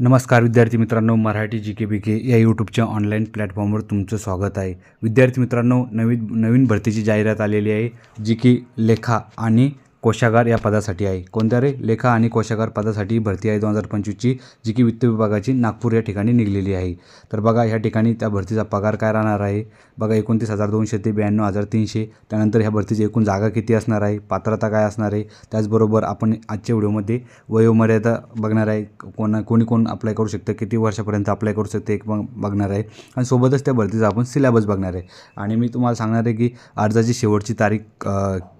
नमस्कार विद्यार्थी मित्रांनो मराठी जी के बी के या यूट्यूबच्या ऑनलाईन प्लॅटफॉर्मवर तुमचं स्वागत आहे. विद्यार्थी मित्रांनो नवीन नवीन भरतीची जाहिरात आलेली आहे जी की लेखा आणि कोशागार या पदासाठी आहे. कोणत्या रे? लेखा आणि कोशागार पदासाठी भरती आहे. दोन हजार पंचवीसची जी की वित्त विभागाची नागपूर या ठिकाणी निघलेली आहे. तर बघा ह्या ठिकाणी त्या भरतीचा पगार काय राहणार आहे? बघा एकोणतीस हजार दोनशे ते ब्याण्णव हजार तीनशे. त्यानंतर ह्या भरतीची एकूण जागा किती असणार आहे? पात्रता काय असणार आहे? त्याचबरोबर आपण आजच्या व्हिडिओमध्ये वयोमर्यादा बघणार आहे. कोणा कोणी कोण अप्लाय करू शकतं? किती वर्षापर्यंत अप्लाय करू शकते? एक मग बघणार आहे. आणि सोबतच त्या भरतीचा आपण सिलेबस बघणार आहे. आणि मी तुम्हाला सांगणार आहे की अर्जाची शेवटची तारीख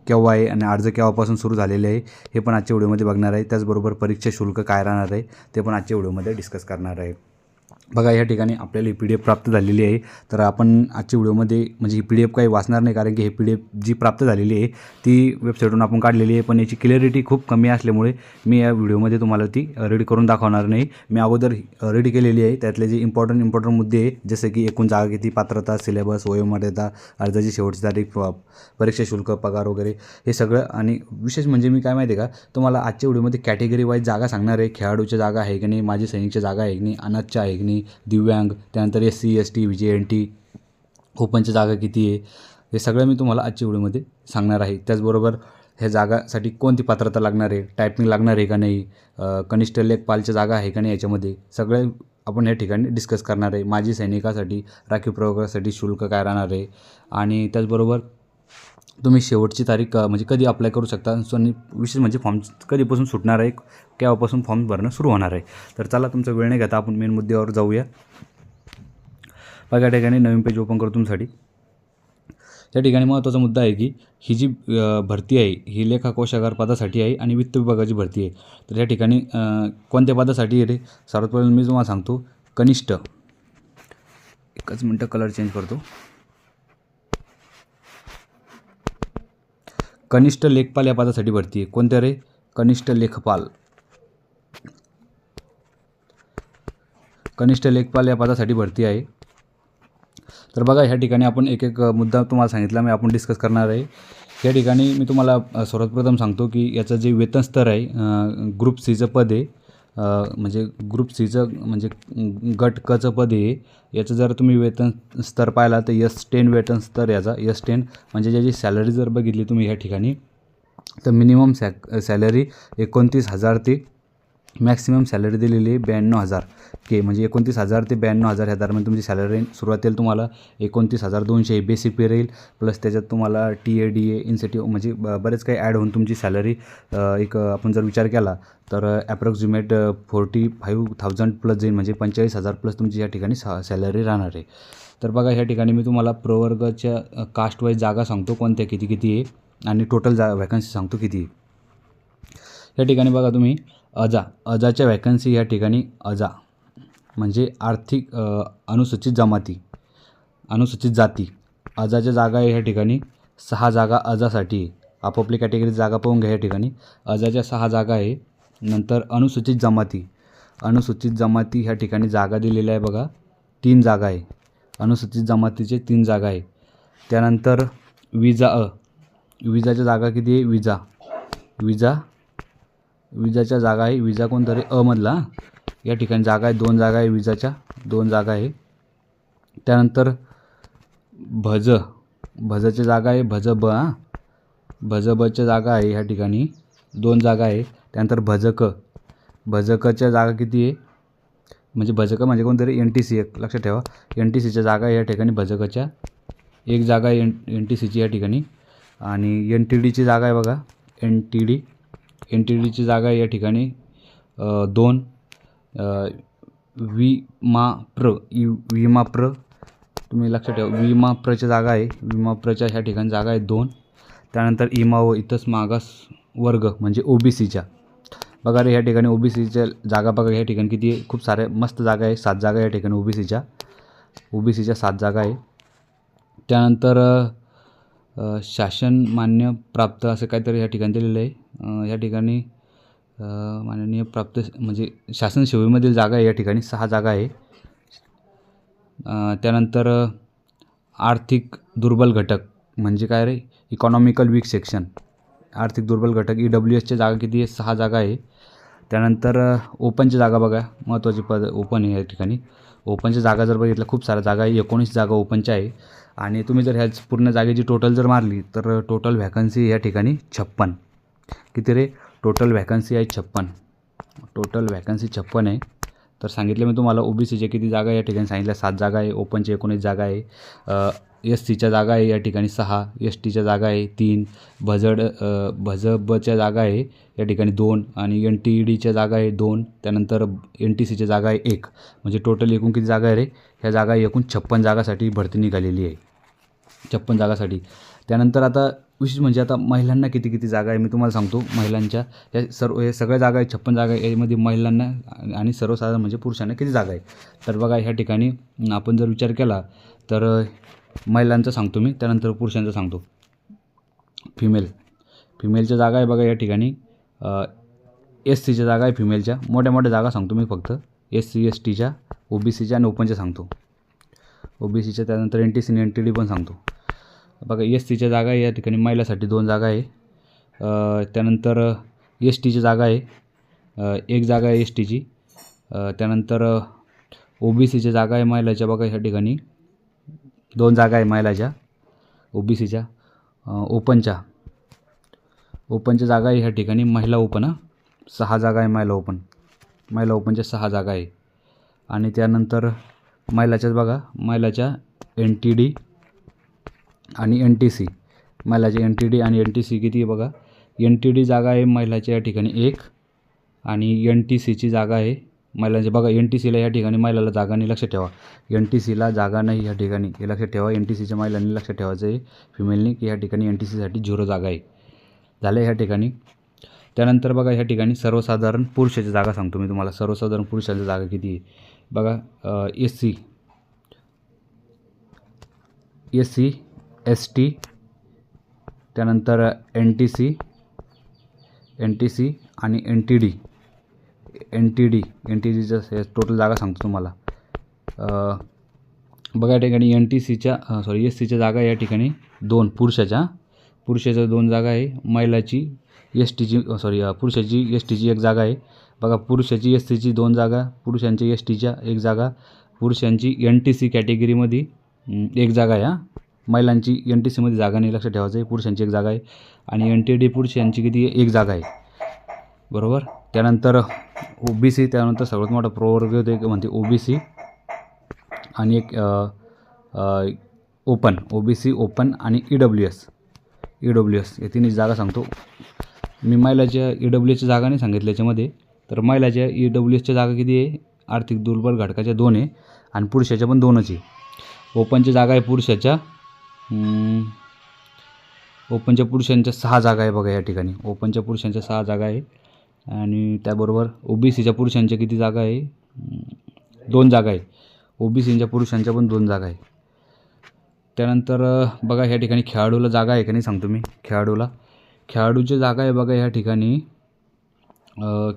केव्हा आहे आणि अर्ज केव्हापासून सुरू झालेले आहे हे पण आजच्या व्हिडिओमध्ये बघणार आहे. त्याचबरोबर परीक्षा शुल्क काय राहणार आहे ते पण आजच्या व्हिडिओमध्ये डिस्कस करणार आहे. बघा या ठिकाणी आपल्याला ही पी डी एफ प्राप्त झालेली आहे. तर आपण आजच्या व्हिडिओमध्ये म्हणजे ही पी डी एफ काही वाचणार नाही कारण की ही पी डी एफ जी प्राप्त झालेली आहे ती वेबसाईटवरून आपण काढलेली आहे. पण याची क्लिअरिटी खूप कमी असल्यामुळे मी या व्हिडिओमध्ये तुम्हाला ती रेडी करून दाखवणार नाही. मी अगोदर रेडी केलेली आहे. त्यातले जे इम्पॉर्टंट इम्पॉर्टंट मुद्दे आहे जसे की एकूण जागा किती पात्रता सिलेबस वयोमर्यादा अर्जाची शेवटची तारीख परीक्षा शुल्क पगार वगैरे हे सगळं आणि विशेष म्हणजे मी काय माहिती आहे का तुम्हाला आजच्या व्हिडिओमध्ये कॅटेगरी वाईज जागा सांगणार आहे. खेळाडूच्या जागा आहे की नाही माझी सैनिकच्या जागा आहे की नाही अनाथच्या आहे की नाही दिव्यांग त्यानंतर S C S T V J N T ओपनच्या जागा किती आहे? हे सगळं मी तुम्हाला आजच्या व्हिडिओमध्ये सांगणार आहे. त्याचबरोबर ह्या जागासाठी कोणती पात्रता लागणार आहे? टायपिंग लागणार आहे का नाही? कनिष्ठ लेखपालच्या जागा आहे का नाही याच्यामध्ये? सगळे आपण या ठिकाणी डिस्कस करणार आहे. माजी सैनिकासाठी राखीव प्रवर्गासाठी शुल्क काय राहणार आहे? आणि त्याचबरोबर तुम्ही शेवटची तारीख म्हणजे कधी अप्लाय करू शकता? सो आणि विशेष म्हणजे फॉर्म कधीपासून सुटणार आहे? केव्हापासून फॉर्म भरणं सुरू होणार आहे? तर चला तुमचा वेळ नाही घेता आपण मेन मुद्द्यावर जाऊया. बघा या ठिकाणी नवीन पेज ओपन करतो तुमच्यासाठी. त्या ठिकाणी महत्त्वाचा मुद्दा आहे की ही जी भरती आहे ही लेखा कोशागार पदासाठी आहे आणि वित्त विभागाची भरती आहे. तर या ठिकाणी कोणत्या पदासाठी रे? सर्वात पहिलं मी तुम्हाला सांगतो कनिष्ठ. एकच मिनटं कलर चेंज करतो. कनिष्ठ लेखपाल या पदासाठी भरती आहे कोणत्या रे? कनिष्ठ लेखपाल. कनिष्ठ लेखपाल या पदासाठी भरती आहे. तर बघा ह्या ठिकाणी आपण एक एक मुद्दा तुम्हाला सांगितला मी आपण डिस्कस करणार आहे. या ठिकाणी मी तुम्हाला सर्वप्रथम सर्वात प्रथम सांगतो की याचं जे वेतन स्तर आहे ग्रुप सीचं पद आहे. म्हणजे ग्रुप सीचं म्हणजे गट कचं पद आहे याचं जर तुम्ही वेतन स्तर पाहिला तर यस टेन वेतन स्तर याचा यस टेन म्हणजे ज्याची सॅलरी जर बघितली तुम्ही या ठिकाणी तर मिनिमम सॅ सॅलरी एकोणतीस हजार ते मॅक्सिमम सॅलरी दिलेली आहे ब्याण्णव हजार. के म्हणजे एकोणतीस हजार ते ब्याण्णव हजार ह्या दरम्यान तुमची सॅलरी राहील. सुरुवातीला तुम्हाला एकोणतीस हजार दोनशे हे बेसिक पे राहील. प्लस त्याच्यात तुम्हाला टी ए डी ए इन्सेटिव्ह म्हणजे ब- बरेच काही ॲड होऊन तुमची सॅलरी एक आपण जर विचार केला तर approximate forty five thousand plus जाईल. म्हणजे पंचेचाळीस हजार प्लस तुमची या ठिकाणी सा सॅलरी राहणार आहे. तर बघा ह्या ठिकाणी मी तुम्हाला प्रवर्गाच्या कास्ट वाईज जागा सांगतो. कोणत्या? किती किती आहे? आणि टोटल जा व्हॅकन्सी सांगतो किती आहे? या ठिकाणी बघा तुम्ही अजा. अजाच्या वॅकन्सी या ठिकाणी अजा. म्हणजे आर्थिक अनुसूचित जमाती अनुसूचित जाती. अजाच्या जागा आहे ह्या ठिकाणी सहा जागा अजासाठी आहे. आपापली कॅटेगरी जागा पाहून घ्या या ठिकाणी. अजाच्या सहा जागा आहे. नंतर अनुसूचित जमाती. अनुसूचित जमाती ह्या ठिकाणी जागा दिलेल्या आहे बघा. तीन जागा आहे. अनुसूचित जमातीचे तीन जागा आहे. त्यानंतर विजा अ. विजाच्या जागा किती आहे? विजा. विजा विजाच्या जागा आहे. विजा कोणतरी अमधला या ठिकाणी जागा आहे. दोन जागा आहे विजाच्या. दोन जागा आहे. त्यानंतर भज. भजच्या जागा आहे. भज ब हां. भज बच्या जागा आहे ह्या ठिकाणी. दोन जागा आहे. त्यानंतर भजक भजकच्या जागा किती आहे? म्हणजे भजक म्हणजे कोणतरी एन टी सी एक. लक्षात ठेवा. एन टी सीच्या जागा आहे या ठिकाणी. भजकच्या एक जागा आहे एन एन टी सीची या ठिकाणी. आणि एन टी डीची जागा आहे बघा. N T D N T डीची जागा आहे या ठिकाणी दोन विमा प्र यु विमाप्र तुम्ही लक्षात ठेवा विमा प्रच्या जागा आहे विमा प्रच्या ह्या ठिकाणी जागा आहे दोन त्यानंतर इमाओ इथंच मागास वर्ग म्हणजे ओ बी सीच्या बघा रे ह्या ठिकाणी ओ बी सीच्या जागा बघा ह्या ठिकाणी किती आहे? खूप साऱ्या मस्त जागा आहे सात जागा या ठिकाणी ओ बी सीच्या ओ बी सीच्या सात जागा आहे. त्यानंतर शासन मान्य प्राप्त असं काहीतरी या ठिकाणी दिलेलं आहे. या ठिकाणी माननीय प्राप्त म्हणजे शासन सेवेमधील जागा आहे या ठिकाणी सहा जागा आहे. त्यानंतर आर्थिक दुर्बल घटक म्हणजे काय रे? इकॉनॉमिकल वीक सेक्शन आर्थिक दुर्बल घटक ई डब्ल्यू एसच्या जागा किती आहे? सहा जागा आहे. त्यानंतर ओपनची जागा बघा महत्त्वाची पद ओपन आहे या ठिकाणी. ओपनच्या जागा जर बघितलं खूप साऱ्या जागा आहे. एकोणीस जागा ओपनच्या आहे. आणि तुम्ही जर ह्याच पूर्ण जागेची टोटल जर मारली तर टोटल व्हॅकन्सी या ठिकाणी छप्पन. किती रे? टोटल व्हॅकन्सी आहे छप्पन. टोटल व्हॅकन्सी छप्पन आहे. तर सांगितलं मी तुम्हाला ओ बी सीचे किती जागा आहे या ठिकाणी सांगितल्या. सात जागा आहे ओपनचे एकोणीस जागा आहे. एस सीच्या जागा आहे या ठिकाणी सहा एस टीच्या जागा आहे तीन भजड भजबच्या जागा आहे या ठिकाणी दोन आणि एन टी ई डीच्या जागा आहे दोन. त्यानंतर एन टी सीच्या जागा आहे एक. म्हणजे टोटल एकूण किती जागा आहे रे? ह्या जागा एकूण छप्पन जागासाठी भरती निघालेली आहे. छप्पन जागासाठी. त्यानंतर आता विशेष म्हणजे आता महिलांना किती किती जागा आहे मी तुम्हाला सांगतो. महिलांच्या या सर्व हे सगळ्या जागा आहे छप्पन जागा आहे यामध्ये महिलांना आणि सर्वसाधारण म्हणजे पुरुषांना किती जागा आहे तर बघा ह्या ठिकाणी आपण जर विचार केला तर महिलांचा सांगतो मी त्यानंतर पुरुषांचा सांगतो. फिमेल फिमेलच्या जागा आहे बघा या ठिकाणी. एस सीच्या जागा आहे फिमेलच्या मोठ्या मोठ्या जागा सांगतो मी फक्त. एस सी एस टीच्या ओ बी सीच्या आणि ओपनच्या सांगतो. ओ बी सीच्या त्यानंतर N T C N T D पण सांगतो. बघा एस टीच्या जागा आहे या ठिकाणी महिलासाठी दोन जागा आहे. त्यानंतर एस टीची जागा आहे. एक जागा आहे एस टीची त्यानंतर ओ बी सीच्या जागा आहे महिलाच्या बघा ह्या ठिकाणी. दोन जागा आहे महिलाच्या ओ बी सीच्या ओपनच्या ओपनच्या जागा आहे ह्या ठिकाणी महिला ओपन हां. सहा जागा आहे महिला ओपन महिला ओपनच्या सहा जागा आहे. आणि त्यानंतर महिलाच्याच बघा महिलाच्या एन टी डी आणि एन टी सी महिलाची एन टी डी आणि एन टी सी किती आहे बघा? एन टी डी जागा आहे महिलाच्या या ठिकाणी एक आणि एन टी सीची जागा आहे महिलांची. बघा एन टी सीला या ठिकाणी महिलाला जागा नाही लक्षात ठेवा. एन टी सीला जागा नाही या ठिकाणी. हे लक्षात ठेवा. एन टी सीच्या महिलांनी लक्षात ठेवायचं आहे. फिमेलनी की या ठिकाणी एन टी सीसाठी झिरो जागा आहे. झालं ह्या ठिकाणी. त्यानंतर बघा ह्या ठिकाणी सर्वसाधारण पुरुषाची जागा सांगतो मी तुम्हाला. सर्वसाधारण पुरुषाची जागा किती आहे? बघा S C S C S T त्यानंतर N T C N T C आणि N T D N T D N T डीचं total जागा सांगतो तुम्हाला. बघा या ठिकाणी एन टी सीच्या सॉरी एस सीच्या जागा या ठिकाणी दोन पुरुषाच्या. पुरुषाच्या दोन जागा आहे महिलाची एस टीची सॉरी पुरुषाची एस टीची एक जागा आहे. बघा पुरुषाची एस सीची दोन जागा पुरुषांची एस टीच्या एक जागा पुरुषांची एन टी सी कॅटेगरीमध्ये एक जागा आहे हां महिलांची एन टी सीमध्ये जागा नाही लक्षात ठेवायचं आहे पुरुषांची एक जागा आहे. आणि एन टी डी पुरुषांची किती एक जागा आहे. बरोबर? त्यानंतर ओ बी सी त्यानंतर सगळ्यात मोठा प्रवर्ग होतो एक म्हणते ओ बी सी आणि एक open O B C open आणि E W S E W S या तिन्ही जागा सांगतो. मी महिलाच्या ई डब्ल्यू एसच्या जागा नाही सांगितल्या याच्यामध्ये. तर महिलाच्या ई डब्ल्यू एसच्या जागा किती आहे? आर्थिक दुर्बल घटकाच्या दोन आहे. आणि पुरुषाच्या पण दोनच आहे. ओपनच्या जागा आहे पुरुषाच्या. ओपनच्या पुरुषांच्या सहा जागा आहे बघा या ठिकाणी. ओपनच्या पुरुषांच्या सहा जागा आहे. आणि त्याबरोबर ओ बी सीच्या पुरुषांच्या किती जागा आहे? दोन जागा आहे. ओ बी सीच्या पुरुषांच्या पण दोन जागा आहे. त्यानंतर बघा ह्या ठिकाणी खेळाडूला जागा आहे का नाही सांगतो मी. खेळाडूला. खेळाडूची जागा आहे बघा ह्या ठिकाणी.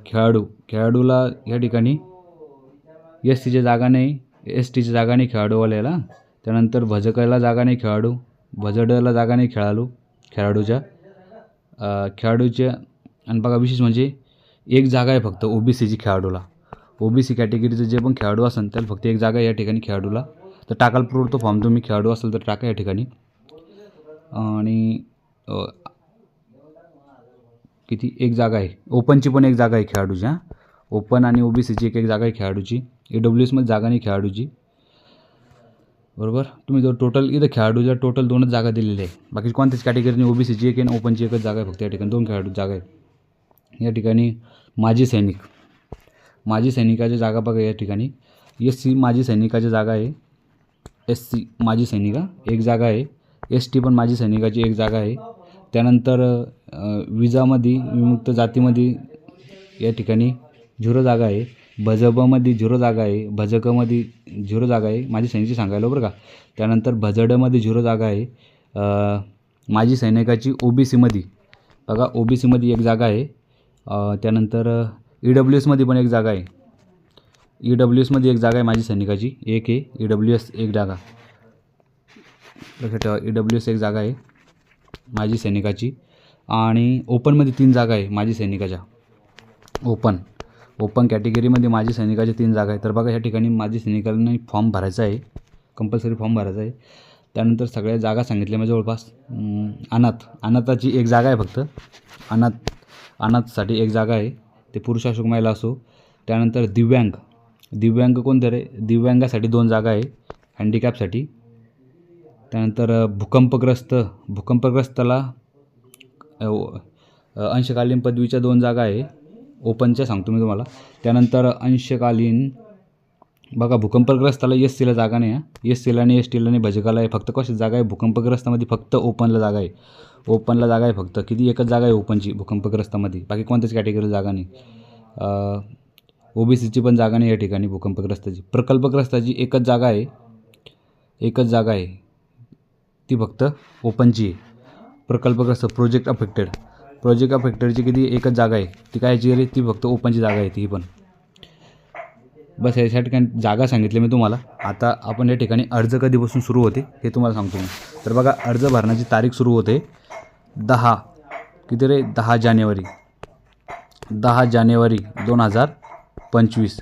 खेळाडू. खेळाडूला ह्या ठिकाणी एस टीच्या जागा नाही. एस टीची जागा नाही खेळाडूवाल्याला. त्यानंतर भजकायला जागा नाही खेळाडू भजडला जागा नाही खेळाडू खेळाडूच्या. खेळाडूच्या आणि बघा विशेष म्हणजे एक जागा आहे फक्त ओ बी सीची खेळाडूला. ओ बी सी कॅटेगरीचं जे पण खेळाडू असेल त्याला फक्त एक जागा आहे या ठिकाणी खेळाडूला. तर टाकाल पुरवतो फॉर्म तुम्ही खेळाडू असेल तर टाका या ठिकाणी. आणि किती? एक जागा आहे. ओपनची पण एक जागा आहे खेळाडूची हां. ओपन आणि ओ बी सीची एक एक जागा आहे खेळाडूची. ए डब्ल्यू एसमध्ये जागा नाही खेळाडूची. बरोबर? तुम्ही जर टोटल इथं खेळाडूच्या टोटल दोनच जागा दिलेल्या आहे बाकी कोणत्याच कॅटेगरीने ओ बी सीची एक आहे ओपनची एकच जागा आहे फक्त या ठिकाणी दोन खेळाडू जागा आहे या ठिकाणी माजी सैनिक. माजी सैनिकाच्या जागा बघा या ठिकाणी. एस सी माजी सैनिकाच्या जागा आहे. एस सी माजी सैनिका एक जागा आहे. एस टी पण माजी सैनिकाची एक जागा आहे. त्यानंतर विजामध्ये विमुक्त जातीमध्ये या ठिकाणी झिरो जागा आहे. भजबमध्ये झिरो जागा आहे भजकमध्ये झिरो जागा आहे माझी सैनिकची सांगायला बरं का? त्यानंतर भजडमध्ये झिरो जागा आहे माझी सैनिकाची ओ बी सीमध्ये बघा ओ बी सीमध्ये एक जागा आहे त्यानंतर ई डब्ल्यू एसमध्ये पण एक जागा आहे. ई डब्ल्यू एसमध्ये एक जागा आहे माझी सैनिकाची एक आहे ई डब्ल्यू एस एक जागा. लक्षात ठेवा ई डब्ल्यू एस एक जागा आहे माझी सैनिकाची आणि ओपनमध्ये तीन जागा आहे माझी सैनिकाच्या. ओपन. ओपन कॅटेगरीमध्ये माझी सैनिकाच्या तीन जागा आहे तर बघा या ठिकाणी माझी सैनिकांनी फॉर्म भरायचा आहे. कंपल्सरी फॉर्म भरायचा आहे. त्यानंतर सगळ्या जागा सांगितल्या म्हणजे जवळपास. अनाथ. अनाथाची एक जागा आहे फक्त. अनाथ अनाथसाठी एक जागा आहे. ते पुरुष असो महिला असो. त्यानंतर दिव्यांग. दिव्यांग कोणतं रे? दिव्यांगासाठी दोन जागा आहे. हँडिकॅपसाठी. त्यानंतर भूकंपग्रस्त. भूकंपग्रस्ताला अंशकालीन पदवीच्या दोन जागा आहे. ओपनच्या सांगतो मी तुम्हाला. त्यानंतर अंशकालीन बघा भूकंपग्रस्ताला एस सीला जागा नाही आहे एस सीला आणि एस टीला आणि भजकाला आहे. फक्त कशी जागा आहे? भूकंपग्रस्तामध्ये फक्त ओपनला जागा आहे. ओपनला जागा आहे फक्त. किती? एकच जागा आहे ओपनची भूकंपग्रस्तामध्ये. बाकी कोणत्याच कॅटेगरीला जागा नाही. ओ बी सीची पण जागा नाही या ठिकाणी भूकंपग्रस्ताची. प्रकल्पग्रस्ताची एकच जागा आहे. एकच जागा आहे. ती फक्त ओपनची आहे. प्रकल्पग्रस्त प्रोजेक्ट अफेक्टेड. प्रोजेक्ट फॅक्टरीची किती एकच जागा आहे? ती कायची रे ती फक्त ओपनची जागा आहे ती पण. बस याच्या ठिकाणी जागा सांगितली मी तुम्हाला. आता आपण या ठिकाणी अर्ज कधीपासून सुरू होते हे तुम्हाला सांगतो मी. तर बघा अर्ज भरण्याची तारीख सुरू होते दहा किती रे? दहा जानेवारी. दहा जानेवारी दोन हजार पंचवीस.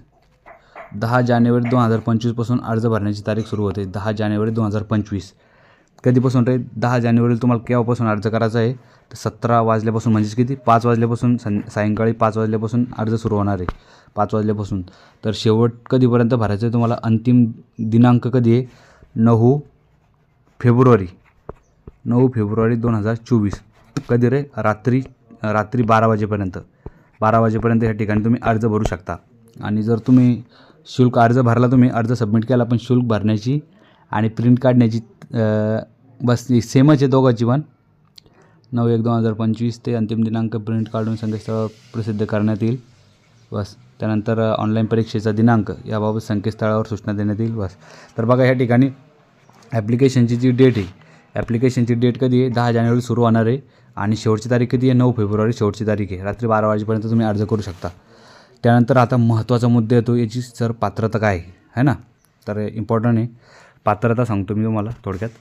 दहा जानेवारी दोन हजार पंचवीसपासून अर्ज भरण्याची तारीख सुरू होते दहा जानेवारी दोन हजार पंचवीस. कधीपासून रे? दहा जानेवारीला तुम्हाला केव्हापासून अर्ज करायचा आहे? तर सतरा वाजल्यापासून म्हणजेच किती? पाच वाजल्यापासून सं सायंकाळी पाच वाजल्यापासून अर्ज सुरू होणार आहे. पाच वाजल्यापासून. तर शेवट कधीपर्यंत भरायचं आहे तुम्हाला? अंतिम दिनांक कधी आहे? नऊ फेब्रुवारी. नऊ फेब्रुवारी दोन हजार चोवीस. कधी रे? रात्री रात्री बारा वाजेपर्यंत. बारा वाजेपर्यंत या ठिकाणी तुम्ही अर्ज भरू शकता. आणि जर तुम्ही शुल्क अर्ज भरला तुम्ही अर्ज सबमिट केला पण शुल्क भरण्याची आणि प्रिंट काढण्याची बस सेमच आहे दोघांची पण. नऊ एक दोन हजार पंचवीस ते अंतिम दिनांक प्रिंट काढून संकेतस्थळ प्रसिद्ध करण्यात येईल. बस. त्यानंतर ऑनलाईन परीक्षेचा दिनांक याबाबत संकेतस्थळावर सूचना देण्यात येईल. बस. तर बघा ह्या ठिकाणी ॲप्लिकेशनची जी डेट आहे ॲप्लिकेशनची डेट कधी आहे? दहा जानेवारी सुरू होणार आहे आणि शेवटची तारीख कधी आहे? नऊ फेब्रुवारी शेवटची तारीख आहे. रात्री बारा वाजेपर्यंत तुम्ही अर्ज करू शकता. त्यानंतर आता महत्त्वाचा मुद्दा येतो याची सर पात्रता काय आहे? है ना? तर इम्पॉर्टंट आहे. पात्रता सांगतो मी तुम्हाला थोडक्यात.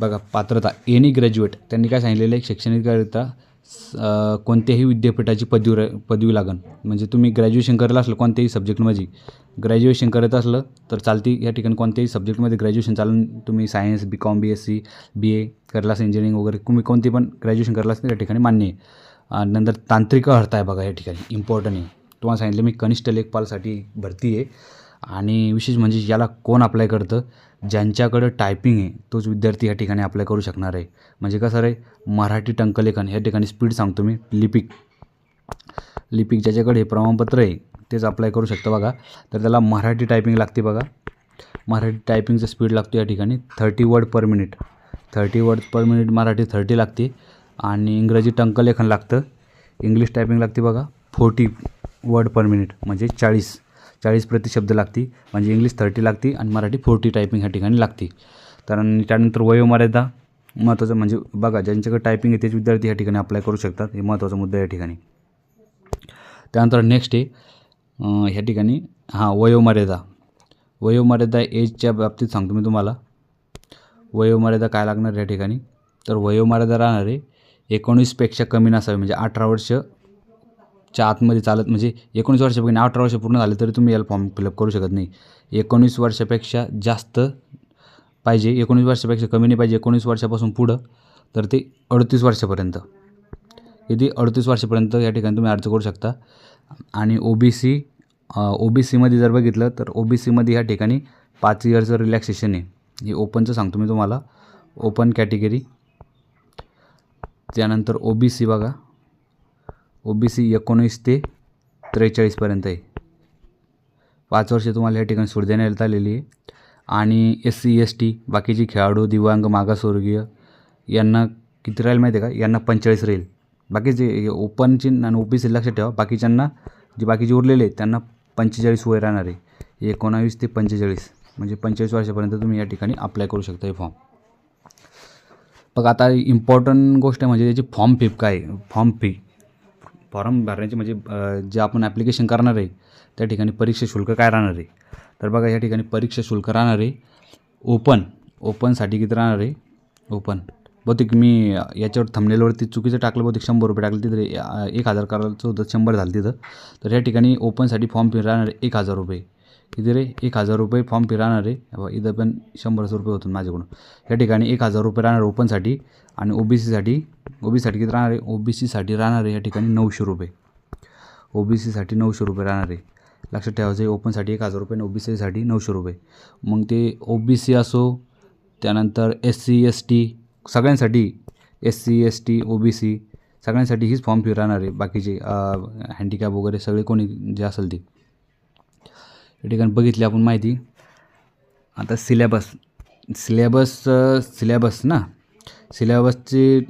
बघा पात्रता एनी ग्रॅज्युएट त्यांनी काय सांगितलेलं आहे शैक्षणिकरित्या स- कोणत्याही विद्यापीठाची पदवी र- पदवी लागन. म्हणजे तुम्ही ग्रॅज्युएशन करायला असलं कोणत्याही सब्जेक्टमध्ये ग्रॅज्युएशन करत असलं तर चालती या ठिकाणी कोणत्याही सब्जेक्टमध्ये ग्रॅज्युएशन चालून तुम्ही science B com B S C B A करला असं इंजिनिअरिंग वगैरे तुम्ही कोणती पण ग्रॅज्युएशन करला असलं या ठिकाणी मान्य आहे. आणि नंतर तांत्रिक अर्थ आहे बघा या ठिकाणी इम्पॉर्टंट आहे. तुम्हाला सांगितलं मी कनिष्ठ लेखपालसाठी भरती आहे. आणि विशेष म्हणजे याला कोण अप्लाय करतं? ज्यांच्याकडं टायपिंग आहे तोच विद्यार्थी या ठिकाणी अप्लाय करू शकणार आहे. म्हणजे कसं रे? मराठी टंकलेखन ह्या ठिकाणी स्पीड सांगतो मी लिपिक. लिपिक ज्याच्याकडे प्रमाणपत्र आहे तेच अप्लाय करू शकतं बघा. तर त्याला मराठी टायपिंग लागते बघा. मराठी टायपिंगचं स्पीड लागतो या ठिकाणी thirty word per minute thirty word per minute Marathi thirty लागते. आणि इंग्रजी टंकलेखन लागतं. इंग्लिश टायपिंग लागते बघा फोर्टी वर्ड पर मिनिट म्हणजे चाळीस. चाळीस प्रतिशब्द लागते. म्हणजे इंग्लिश थर्टी लागते आणि मराठी फोर्टी टायपिंग ह्या ठिकाणी लागते. तर त्यानंतर वयोमर्यादा महत्त्वाचं म्हणजे बघा ज्यांच्याकडे टायपिंग आहे तेच विद्यार्थी ह्या ठिकाणी अप्लाय करू शकतात. हे महत्त्वाचा मुद्दा या ठिकाणी. त्यानंतर नेक्स्ट आहे ह्या ठिकाणी हां वयोमर्यादा. वयोमर्यादा एजच्या बाबतीत सांगतो मी तुम्हाला. वयोमर्यादा काय लागणार या ठिकाणी? तर वयोमर्यादा राहणार आहे एकोणीसपेक्षा कमी नसावी म्हणजे अठरा वर्ष च्या आतमध्ये चालत म्हणजे एकोणीस वर्षापैकी अठरा वर्ष पूर्ण झाले तरी तुम्ही याला फॉर्म फिलअप करू शकत नाही. एकोणीस वर्षापेक्षा जास्त पाहिजे एकोणीस वर्षापेक्षा कमी नाही पाहिजे एकोणीस वर्षापासून पुढं तर ते अडतीस वर्षापर्यंत. किती अडतीस वर्षापर्यंत या ठिकाणी तुम्ही अर्ज करू शकता. आणि ओ बी सी ओ बी सीमध्ये जर बघितलं तर ओ बी सीमध्ये ह्या ठिकाणी पाच इयरचं रिलॅक्सेशन आहे. हे ओपनचं सांगतो मी तुम्हाला. ओपन कॅटेगरी त्यानंतर ओ बी सी बघा. ओ बी सी एकोणीस ते त्रेचाळीसपर्यंत आहे. पाच वर्ष तुम्हाला या ठिकाणी सूट देण्यात आलेली आहे. आणि एस सी एस टी बाकीचे खेळाडू दिव्यांग मागासवर्गीय यांना किती राहील माहिती आहे का? यांना पंचेचाळीस राहील. बाकीचे ओपनची आणि ओ बी सी लक्षात ठेवा. बाकीच्यांना जे बाकीचे उरलेले आहेत त्यांना पंचेचाळीस वय राहणार आहे. एकोणावीस ते पंचेचाळीस म्हणजे पंचेचाळीस वर्षापर्यंत तुम्ही या ठिकाणी अप्लाय करू शकता हे फॉर्म बघ आता इम्पॉर्टंट गोष्ट म्हणजे त्याची फॉर्म फी काय फॉर्म फी फॉर्म भरण्याची म्हणजे जे आपण ॲप्लिकेशन करणार आहे त्या ठिकाणी परीक्षा शुल्क काय राहणार आहे? तर बघा या ठिकाणी परीक्षा शुल्क राहणार आहे ओपन ओपनसाठी किती राहणार आहे ओपन. बहुतेक मी याच्यावर थंबनेलवरती चुकीचं टाकलं बहुतेक शंभर रुपये टाकलं तिथे एक हजार करायचं होतं शंभर झालं तिथं. तर या ठिकाणी ओपनसाठी फॉर्म फी राहणार एक हजार रुपये. किती रे एक हजार रुपये फॉर्म फी राहणार आहे. इथं पण शंभरच रुपये होतं माझ्याकडून. या ठिकाणी एक हजार रुपये राहणार ओपनसाठी आणि ओ बी सीसाठी ओ बी किती राहणार आहे? ओ बी सीसाठी राहणार आहे या ठिकाणी नऊशे रुपये. ओ बी सीसाठी नऊशे रुपये राहणार आहे. लक्षात ठेवायचं आहे ओपनसाठी एक हजार रुपये आणि ओ बी सीसाठी नऊशे रुपये. मग ते ओ बी सी असो त्यानंतर एस सी एस टी सगळ्यांसाठी S C S T O B C सगळ्यांसाठी हीच फॉर्म फी राहणार आहे. बाकीचे हँडिकॅप वगैरे सगळे कोणी जे असेल ते. या ठिकाणी बघितली आपण माहिती. आता सिलेबस सिलेबस सिलेबस ना? सिलॅबसची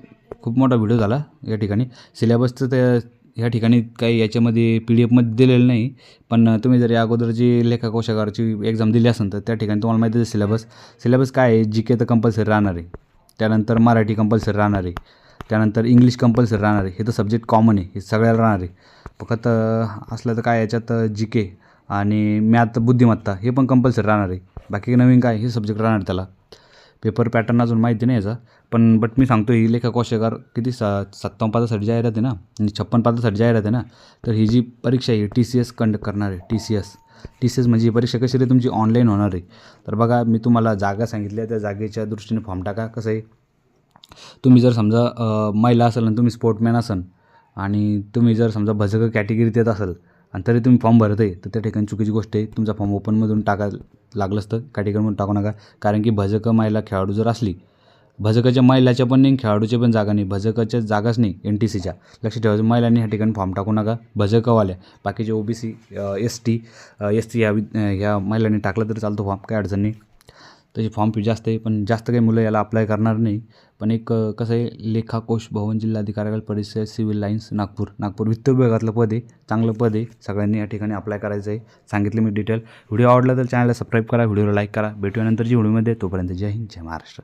खूप मोठा व्हिडिओ झाला या ठिकाणी. सिलेबसचं त्या ह्या ठिकाणी काही याच्यामध्ये पी डी एफमध्ये दिलेलं नाही पण तुम्ही जर या अगोदरची लेखाकोशागारची एक्झाम दिली असेल तर त्या ठिकाणी तुम्हाला माहिती आहे सिलेबस सिलेबस काय आहे? जी के तर कंपल्सरी राहणार आहे. त्यानंतर मराठी कंपल्सरी राहणार आहे. त्यानंतर इंग्लिश कंपल्सरी राहणार आहे. हे तर सब्जेक्ट कॉमन आहे. हे सगळ्याला राहणार आहे. फक्त असलं तर काय याच्यात जी के आणि मॅथ बुद्धिमत्ता हे पण कंपल्सरी राहणार आहे. बाकी नवीन काय हे सब्जेक्ट राहणार त्याला. पेपर पॅटर्न अजून माहिती नाही याचा. पण बट मी सांगतो ही लेखा कोशागार किती सा सत्तावन्न पदासाठी जाहिरात आहे ना आणि छप्पन पदासाठी जाहिरात आहे ना तर ही जी परीक्षा आहे टी सी एस कंडक्ट करणार आहे T C S T C S म्हणजे ही परीक्षा कशी रे तुमची ऑनलाईन होणार आहे. तर बघा मी तुम्हाला जागा सांगितल्या त्या जागेच्या दृष्टीने फॉर्म टाका कसं आहे. तुम्ही जर समजा महिला असाल आणि तुम्ही स्पोर्टमॅन असाल आणि तुम्ही जर समजा भजक कॅटेगरीत येत असाल आणि तरी तुम्ही फॉर्म भरत आहे. तर त्या ठिकाणी चुकीची गोष्ट आहे. तुमचा फॉर्म ओपनमधून टाका लागलं असतं कॅटेगरीमधून टाकू नका. कारण की भजक महिला खेळाडू जर असली भजकाच्या महिलाच्या पण नाही खेळाडूच्या पण जागा नाही भजकाच्या जागाच नाही एन टी सीच्या लक्ष ठेवायचं महिलांनी ह्या ठिकाणी फॉर्म टाकू नका भजकवाल्या. बाकीचे O B C S T S C ह्या वि- ह्या महिलांनी टाकलं तरी चालतो फॉर्म काय अडचण नाही. त्याची फॉर्म फी जास्त आहे पण जास्त काही मुलं याला अप्लाय करणार नाही. पण एक कसं आहे लेखाकोश भवन जिल्हाधिकारी परिसर सिव्हिल लाईन्स नागपूर. नागपूर वित्त विभागातलं पद आहे चांगलं पद आहे. सगळ्यांनी या ठिकाणी अप्लाय करायचं आहे. सांगितलं मी डिटेल व्हिडिओ आवडला तर चॅनलला सबस्क्राईब करा व्हिडिओला लाईक करा. भेटूया नंतरची व्हिडिओमध्ये तोपर्यंत जय हिंद जय महाराष्ट्र.